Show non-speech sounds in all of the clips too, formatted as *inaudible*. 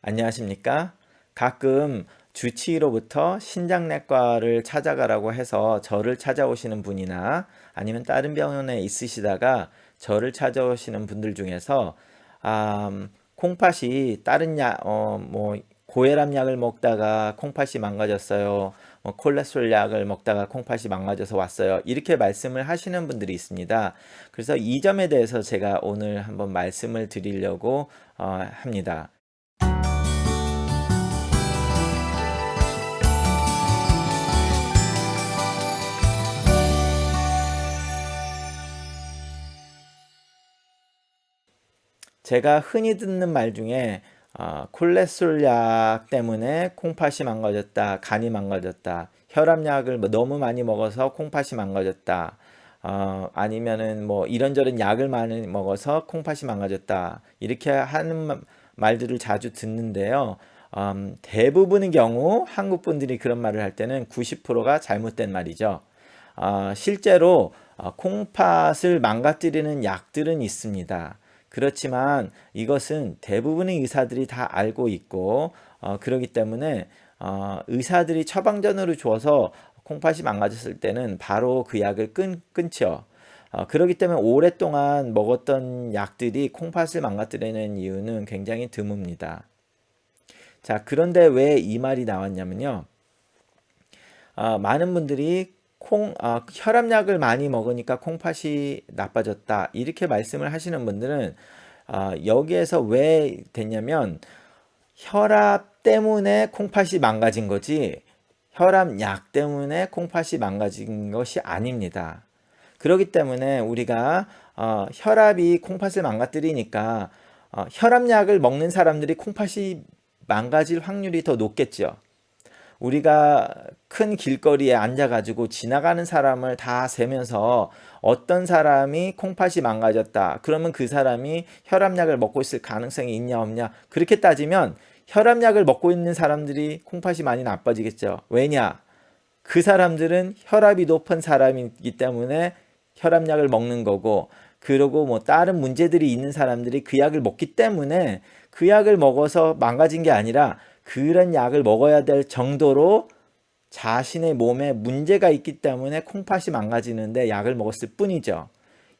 안녕하십니까? 가끔 주치의로부터 신장내과를 찾아가라고 해서 저를 찾아오시는 분이나 아니면 다른 병원에 있으시다가 저를 찾아오시는 분들 중에서 아, 음, 콩팥이 다른 약, 어, 뭐 고혈압 약을 먹다가 콩팥이 망가졌어요. 뭐 콜레스테롤 약을 먹다가 콩팥이 망가져서 왔어요. 이렇게 말씀을 하시는 분들이 있습니다. 그래서 이 점에 대해서 제가 오늘 한번 말씀을 드리려고 어, 합니다. 제가 흔히 듣는 말 중에 어, 콜레스테롤 약 때문에 콩팥이 망가졌다, 간이 망가졌다, 혈압약을 뭐 너무 많이 먹어서 콩팥이 망가졌다, 어, 아니면은 뭐 이런저런 약을 많이 먹어서 콩팥이 망가졌다 이렇게 하는 말들을 자주 듣는데요. 음, 대부분의 경우 한국 분들이 그런 말을 할 때는 90%가 잘못된 말이죠. 어, 실제로 어, 콩팥을 망가뜨리는 약들은 있습니다. 그렇지만 이것은 대부분의 의사들이 다 알고 있고 어, 그러기 때문에 어, 의사들이 처방전으로 줘서 콩팥이 망가졌을 때는 바로 그 약을 끊, 끊죠. 어, 그렇기 때문에 오랫동안 먹었던 약들이 콩팥을 망가뜨리는 이유는 굉장히 드뭅니다. 자, 그런데 왜 이 말이 나왔냐면요. 어, 많은 분들이 콩, 어, 혈압약을 많이 먹으니까 콩팥이 나빠졌다. 이렇게 말씀을 하시는 분들은 어, 여기에서 왜 됐냐면 혈압 때문에 콩팥이 망가진 거지 혈압약 때문에 콩팥이 망가진 것이 아닙니다. 그렇기 때문에 우리가 어, 혈압이 콩팥을 망가뜨리니까 어, 혈압약을 먹는 사람들이 콩팥이 망가질 확률이 더 높겠죠. 우리가 큰 길거리에 앉아가지고 지나가는 사람을 다 세면서 어떤 사람이 콩팥이 망가졌다. 그러면 그 사람이 혈압약을 먹고 있을 가능성이 있냐 없냐. 그렇게 따지면 혈압약을 먹고 있는 사람들이 콩팥이 많이 나빠지겠죠. 왜냐? 그 사람들은 혈압이 높은 사람이기 때문에 혈압약을 먹는 거고 그리고 뭐 다른 문제들이 있는 사람들이 그 약을 먹기 때문에 그 약을 먹어서 망가진 게 아니라 그런 약을 먹어야 될 정도로 자신의 몸에 문제가 있기 때문에 콩팥이 망가지는데 약을 먹었을 뿐이죠.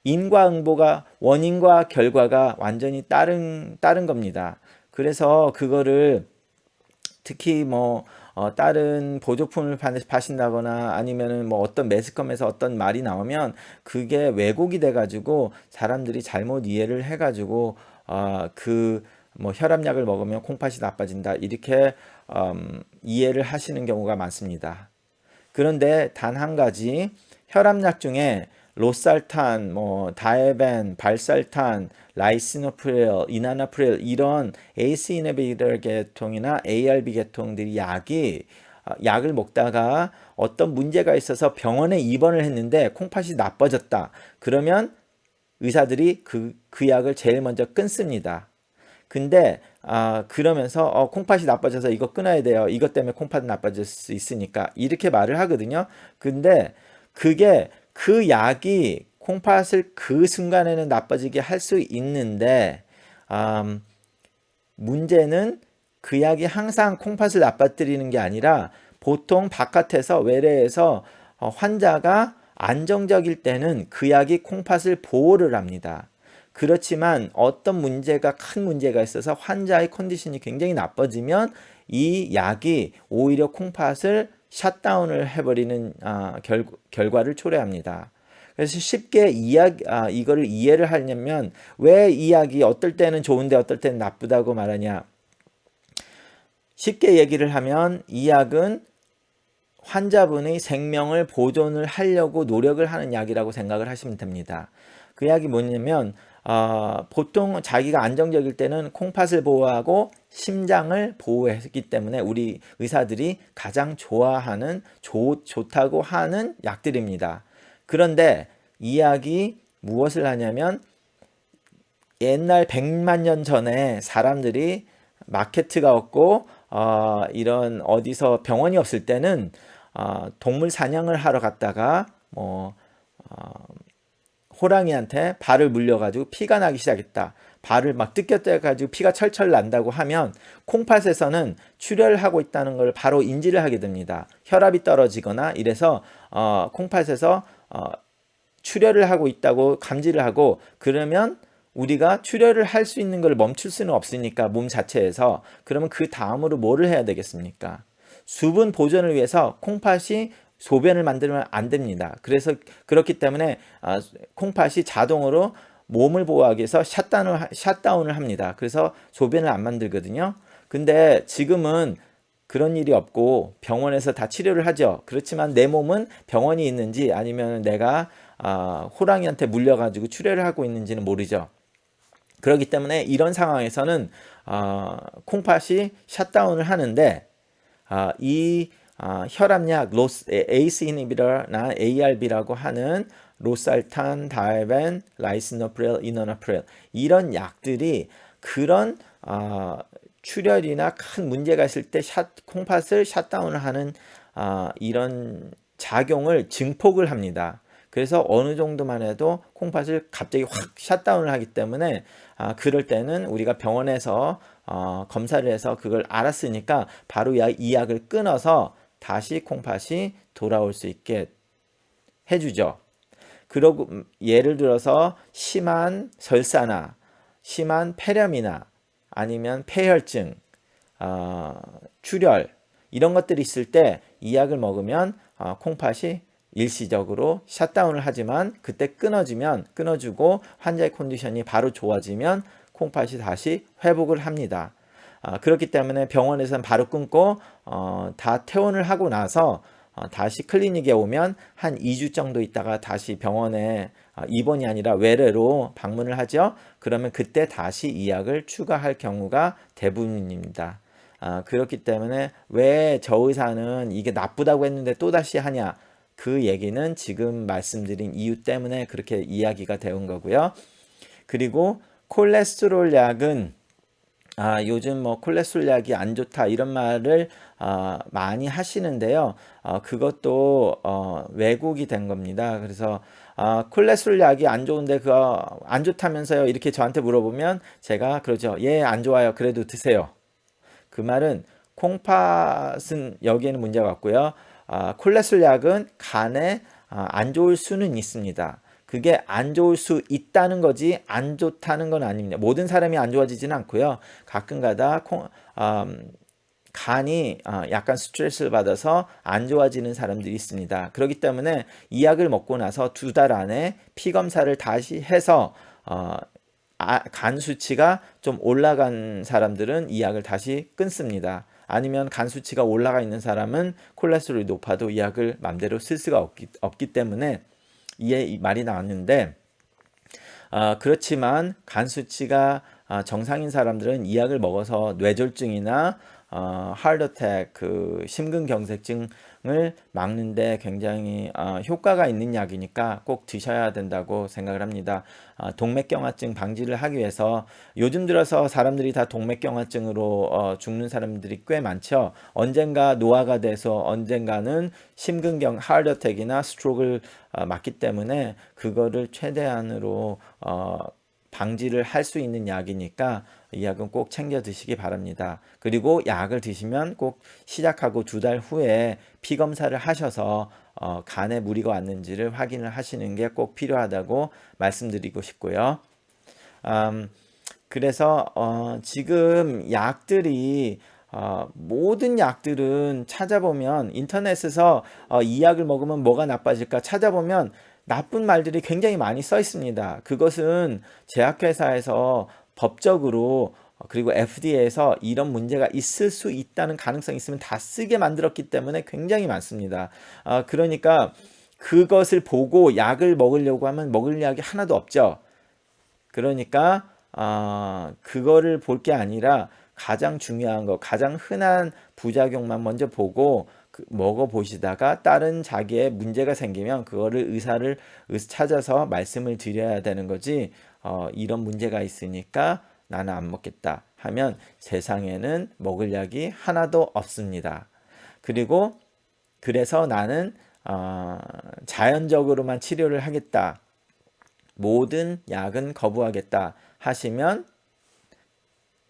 인과응보가 원인과 결과가 완전히 다른 다른 겁니다. 그래서 그거를 특히 뭐 어, 다른 보조품을 파신다거나 아니면은 뭐 어떤 매스컴에서 어떤 말이 나오면 그게 왜곡이 돼가지고 사람들이 잘못 이해를 해가지고 어, 그 뭐 혈압약을 먹으면 콩팥이 나빠진다 이렇게 음, 이해를 하시는 경우가 많습니다. 그런데 단 한 가지 혈압약 중에 로살탄, 뭐 다에벤, 발살탄, 라이시노프릴, 이나나프릴 이런 ACE 이네비터 계통이나 ARB 계통들이 약이 어, 약을 먹다가 어떤 문제가 있어서 병원에 입원을 했는데 콩팥이 나빠졌다. 그러면 의사들이 그, 그 약을 제일 먼저 끊습니다. 근데 아 그러면서 어, 콩팥이 나빠져서 이거 끊어야 돼요. 이것 때문에 콩팥 나빠질 수 있으니까 이렇게 말을 하거든요. 근데 그게 그 약이 콩팥을 그 순간에는 나빠지게 할 수 있는데 음, 문제는 그 약이 항상 콩팥을 나빠뜨리는 게 아니라 보통 바깥에서 외래에서 어, 환자가 안정적일 때는 그 약이 콩팥을 보호를 합니다. 그렇지만 어떤 문제가 큰 문제가 있어서 환자의 컨디션이 굉장히 나빠지면 이 약이 오히려 콩팥을 샷다운을 해버리는 아, 결, 결과를 초래합니다. 그래서 쉽게 이야기, 아, 이거를 이해를 하려면 왜 이 약이 어떨 때는 좋은데 어떨 때는 나쁘다고 말하냐. 쉽게 얘기를 하면 이 약은 환자분의 생명을 보존을 하려고 노력을 하는 약이라고 생각을 하시면 됩니다. 그 약이 뭐냐면 어, 보통 자기가 안정적일 때는 콩팥을 보호하고 심장을 보호했기 때문에 우리 의사들이 가장 좋아하는 좋, 좋다고 하는 약들입니다. 그런데 이 약이 무엇을 하냐면 옛날 100만 년 전에 사람들이 마케트가 없고 어, 이런 어디서 병원이 없을 때는 어, 동물 사냥을 하러 갔다가 뭐 어, 호랑이한테 발을 물려가지고 피가 나기 시작했다. 발을 막 뜯겼다 가지고 피가 철철 난다고 하면 콩팥에서는 출혈을 하고 있다는 걸 바로 인지를 하게 됩니다. 혈압이 떨어지거나 이래서 어, 콩팥에서 어, 출혈을 하고 있다고 감지를 하고 그러면 우리가 출혈을 할 수 있는 걸 멈출 수는 없으니까 몸 자체에서 그러면 그 다음으로 뭐를 해야 되겠습니까? 수분 보존을 위해서 콩팥이 소변을 만들면 안 됩니다. 그래서 그렇기 때문에 아, 콩팥이 자동으로 몸을 보호하기 위해서 샷다운을, 샷다운을 합니다. 그래서 소변을 안 만들거든요. 근데 지금은 그런 일이 없고 병원에서 다 치료를 하죠. 그렇지만 내 몸은 병원이 있는지 아니면 내가 아, 호랑이한테 물려가지고 출혈을 하고 있는지는 모르죠. 그렇기 때문에 이런 상황에서는 어, 콩팥이 샷다운을 하는데 어, 이 어, 혈압약 로스 ACE 이니비터나 ARB라고 하는 로살탄, 다이벤, 라이스노프릴, 이노나프릴 이런 약들이 그런 어, 출혈이나 큰 문제가 있을 때 샷, 콩팥을 샷다운을 하는 어, 이런 작용을 증폭을 합니다. 그래서 어느 정도만 해도 콩팥을 갑자기 확 샷다운을 하기 때문에 아, 그럴 때는 우리가 병원에서 어, 검사를 해서 그걸 알았으니까 바로 이 약을 끊어서 다시 콩팥이 돌아올 수 있게 해주죠. 그러고 예를 들어서 심한 설사나 심한 폐렴이나 아니면 폐혈증, 어, 출혈 이런 것들이 있을 때 이 약을 먹으면 어, 콩팥이 일시적으로 샷다운을 하지만 그때 끊어지면 끊어주고 환자의 컨디션이 바로 좋아지면 콩팥이 다시 회복을 합니다. 아, 그렇기 때문에 병원에서는 바로 끊고 어, 다 퇴원을 하고 나서 어, 다시 클리닉에 오면 한 2주 정도 있다가 다시 병원에 어, 입원이 아니라 외래로 방문을 하죠. 그러면 그때 다시 이 약을 추가할 경우가 대부분입니다. 아, 그렇기 때문에 왜 저 의사는 이게 나쁘다고 했는데 또 다시 하냐? 그 얘기는 지금 말씀드린 이유 때문에 그렇게 이야기가 되온 거고요. 그리고 콜레스테롤 약은 아, 요즘 뭐 콜레스테롤 약이 안 좋다 이런 말을 어, 많이 하시는데요. 어, 그것도 어, 왜곡이 된 겁니다. 그래서 어, 콜레스테롤 약이 안 좋은데 그거 안 좋다면서요? 이렇게 저한테 물어보면 제가 그러죠. 예, 안 좋아요. 그래도 드세요. 그 말은 콩팥은 여기에는 문제가 없고요. 아, 콜레스테롤 약은 간에 아, 안 좋을 수는 있습니다. 그게 안 좋을 수 있다는 거지 안 좋다는 건 아닙니다. 모든 사람이 안 좋아지지는 않고요. 가끔가다 콩, 음, 간이 어, 약간 스트레스를 받아서 안 좋아지는 사람들이 있습니다. 그렇기 때문에 이 약을 먹고 나서 두 달 안에 피 검사를 다시 해서 어, 아, 간 수치가 좀 올라간 사람들은 이 약을 다시 끊습니다. 아니면 간 수치가 올라가 있는 사람은 콜레스테롤이 높아도 이 약을 맘대로 쓸 수가 없기, 없기 때문에 이에 말이 나왔는데 어, 그렇지만 간 수치가 어, 정상인 사람들은 이 약을 먹어서 뇌졸중이나 어, 하드어택, 그 심근경색증 을 막는데 굉장히 어, 효과가 있는 약이니까 꼭 드셔야 된다고 생각을 합니다. 어, 동맥경화증 방지를 하기 위해서 요즘 들어서 사람들이 다 동맥경화증으로 어, 죽는 사람들이 꽤 많죠. 언젠가 노화가 돼서 언젠가는 심근경 하드어택이나 스트로크를 어, 맞기 때문에 그거를 최대한으로 어, 방지를 할 수 있는 약이니까 이 약은 꼭 챙겨 드시기 바랍니다. 그리고 약을 드시면 꼭 시작하고 두 달 후에 피 검사를 하셔서 어, 간에 무리가 왔는지를 확인을 하시는 게 꼭 필요하다고 말씀드리고 싶고요. 음, 그래서 어, 지금 약들이 어, 모든 약들은 찾아보면 인터넷에서 어, 이 약을 먹으면 뭐가 나빠질까 찾아보면 나쁜 말들이 굉장히 많이 써 있습니다. 그것은 제약회사에서 법적으로 그리고 FDA에서 이런 문제가 있을 수 있다는 가능성이 있으면 다 쓰게 만들었기 때문에 굉장히 많습니다. 아, 그러니까 그것을 보고 약을 먹으려고 하면 먹을 약이 하나도 없죠. 그러니까 아, 그거를 볼 게 아니라 가장 중요한 거, 가장 흔한 부작용만 먼저 보고 그 먹어 보시다가 다른 자기의 문제가 생기면 그거를 의사를 찾아서 말씀을 드려야 되는 거지 어, 이런 문제가 있으니까 나는 안 먹겠다 하면 세상에는 먹을 약이 하나도 없습니다. 그리고 그래서 나는 어, 자연적으로만 치료를 하겠다. 모든 약은 거부하겠다 하시면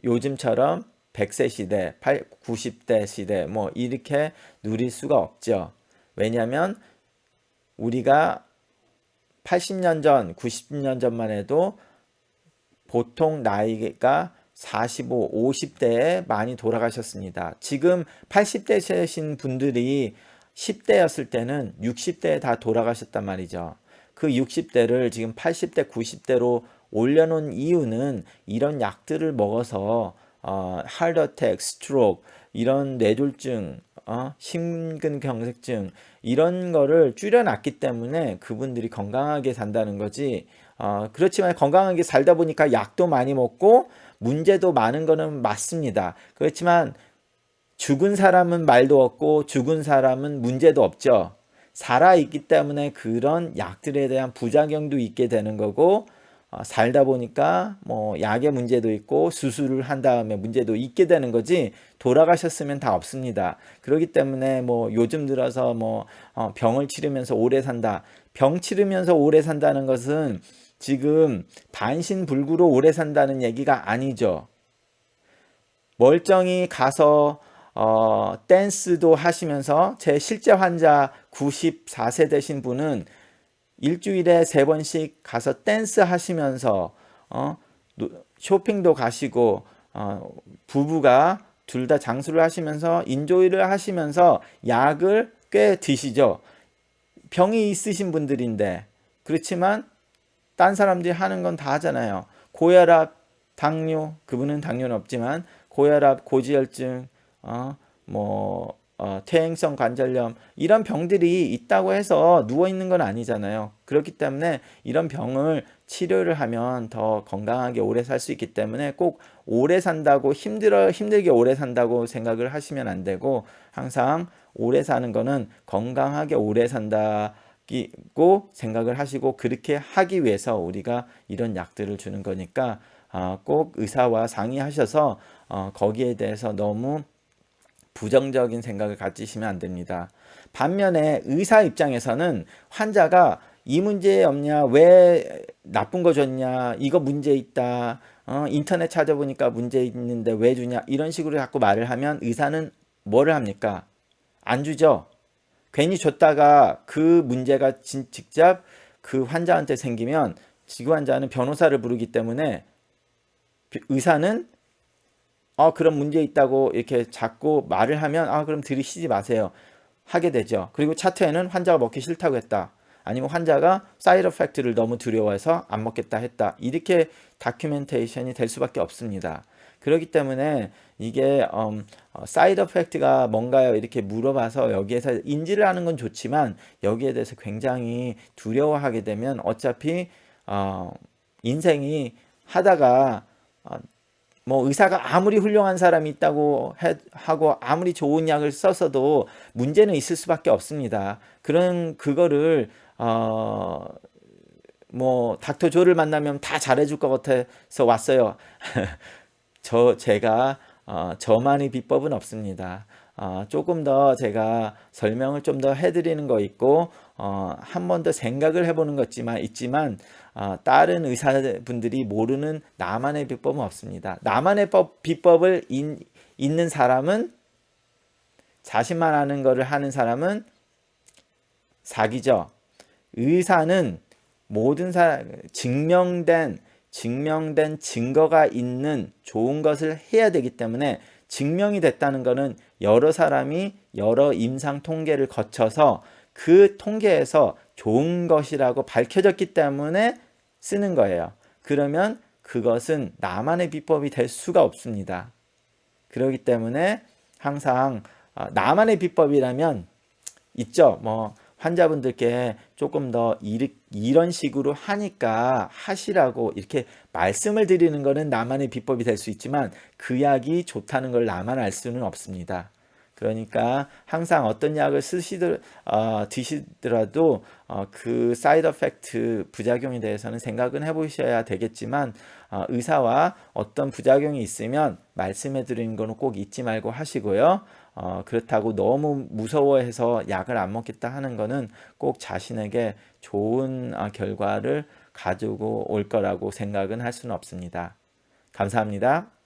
요즘처럼 100세 시대, 8, 90대 시대 뭐 이렇게 누릴 수가 없죠. 왜냐하면 우리가 80년 전, 90년 전만 해도 보통 나이가 45, 50대에 많이 돌아가셨습니다. 지금 80대신 분들이 10대였을 때는 60대에 다 돌아가셨단 말이죠. 그 60대를 지금 80대, 90대로 올려놓은 이유는 이런 약들을 먹어서 어, 하드어택, 스트로크, 이런 뇌졸중, 어, 심근경색증 이런 거를 줄여놨기 때문에 그분들이 건강하게 산다는 거지. 어, 그렇지만 건강하게 살다 보니까 약도 많이 먹고 문제도 많은 거는 맞습니다. 그렇지만 죽은 사람은 말도 없고 죽은 사람은 문제도 없죠. 살아 있기 때문에 그런 약들에 대한 부작용도 있게 되는 거고 어, 살다 보니까 뭐 약의 문제도 있고 수술을 한 다음에 문제도 있게 되는 거지 돌아가셨으면 다 없습니다. 그렇기 때문에 뭐 요즘 들어서 뭐 어, 병을 치르면서 오래 산다. 병 치르면서 오래 산다는 것은 지금 반신불구로 오래 산다는 얘기가 아니죠. 멀쩡히 가서 어, 댄스도 하시면서 제 실제 환자 94세 되신 분은 일주일에 세 번씩 가서 댄스 하시면서 어, 쇼핑도 가시고 어, 부부가 둘 다 장수를 하시면서 인조이를 하시면서 약을 꽤 드시죠. 병이 있으신 분들인데 그렇지만 딴 사람들이 하는 건 다 하잖아요. 고혈압, 당뇨, 그분은 당뇨는 없지만 고혈압, 고지혈증, 어, 뭐 어, 퇴행성 관절염 이런 병들이 있다고 해서 누워 있는 건 아니잖아요. 그렇기 때문에 이런 병을 치료를 하면 더 건강하게 오래 살 수 있기 때문에 꼭 오래 산다고 힘들어 힘들게 오래 산다고 생각을 하시면 안 되고 항상 오래 사는 거는 건강하게 오래 산다 고 생각을 하시고 그렇게 하기 위해서 우리가 이런 약들을 주는 거니까 어, 꼭 의사와 상의하셔서 어, 거기에 대해서 너무 부정적인 생각을 가지시면 안 됩니다. 반면에 의사 입장에서는 환자가 이 문제 없냐, 왜 나쁜 거 줬냐, 이거 문제 있다, 어, 인터넷 찾아보니까 문제 있는데 왜 주냐, 이런 식으로 자꾸 말을 하면 의사는 뭐를 합니까? 안 주죠. 괜히 줬다가 그 문제가 진, 직접 그 환자한테 생기면 지구 환자는 변호사를 부르기 때문에 의사는 어, 그런 문제 있다고 이렇게 자꾸 말을 하면 아, 그럼 들이쉬지 마세요. 하게 되죠. 그리고 차트에는 환자가 먹기 싫다고 했다. 아니면 환자가 사이드 팩트를 너무 두려워해서 안 먹겠다 했다. 이렇게 다큐멘테이션이 될 수밖에 없습니다. 그렇기 때문에 이게 음, 어, 사이드 팩트가 뭔가요? 이렇게 물어봐서 여기에서 인지를 하는 건 좋지만 여기에 대해서 굉장히 두려워하게 되면 어차피 어, 인생이 하다가 어, 뭐 의사가 아무리 훌륭한 사람이 있다고 해, 하고 아무리 좋은 약을 썼어도 문제는 있을 수밖에 없습니다. 그런 그거를 어 뭐 닥터 조를 만나면 다 잘해줄 것 같아서 왔어요. *laughs* 저 제가 어, 저만의 비법은 없습니다. 어, 조금 더 제가 설명을 좀 더 해드리는 거 있고 어, 한 번 더 생각을 해보는 것지만 있지만 어, 다른 의사분들이 모르는 나만의 비법은 없습니다. 나만의 법, 비법을 인, 있는 사람은 자신만 아는 것을 하는 사람은 사기죠. 의사는 모든 사람 증명된 증명된 증거가 있는 좋은 것을 해야 되기 때문에 증명이 됐다는 것은 여러 사람이 여러 임상 통계를 거쳐서 그 통계에서 좋은 것이라고 밝혀졌기 때문에 쓰는 거예요. 그러면 그것은 나만의 비법이 될 수가 없습니다. 그렇기 때문에 항상 어, 나만의 비법이라면 있죠. 뭐 환자분들께 조금 더 이런 식으로 하니까 하시라고 이렇게 말씀을 드리는 것은 나만의 비법이 될 수 있지만 그 약이 좋다는 걸 나만 알 수는 없습니다. 그러니까 항상 어떤 약을 쓰시더 어, 드시더라도 어, 그 사이드 이펙트 부작용에 대해서는 생각은 해보셔야 되겠지만 어, 의사와 어떤 부작용이 있으면 말씀해 드리는 거는 꼭 잊지 말고 하시고요. 어, 그렇다고 너무 무서워해서 약을 안 먹겠다 하는 거는 꼭 자신에게 좋은 어, 결과를 가지고 올 거라고 생각은 할 수는 없습니다. 감사합니다.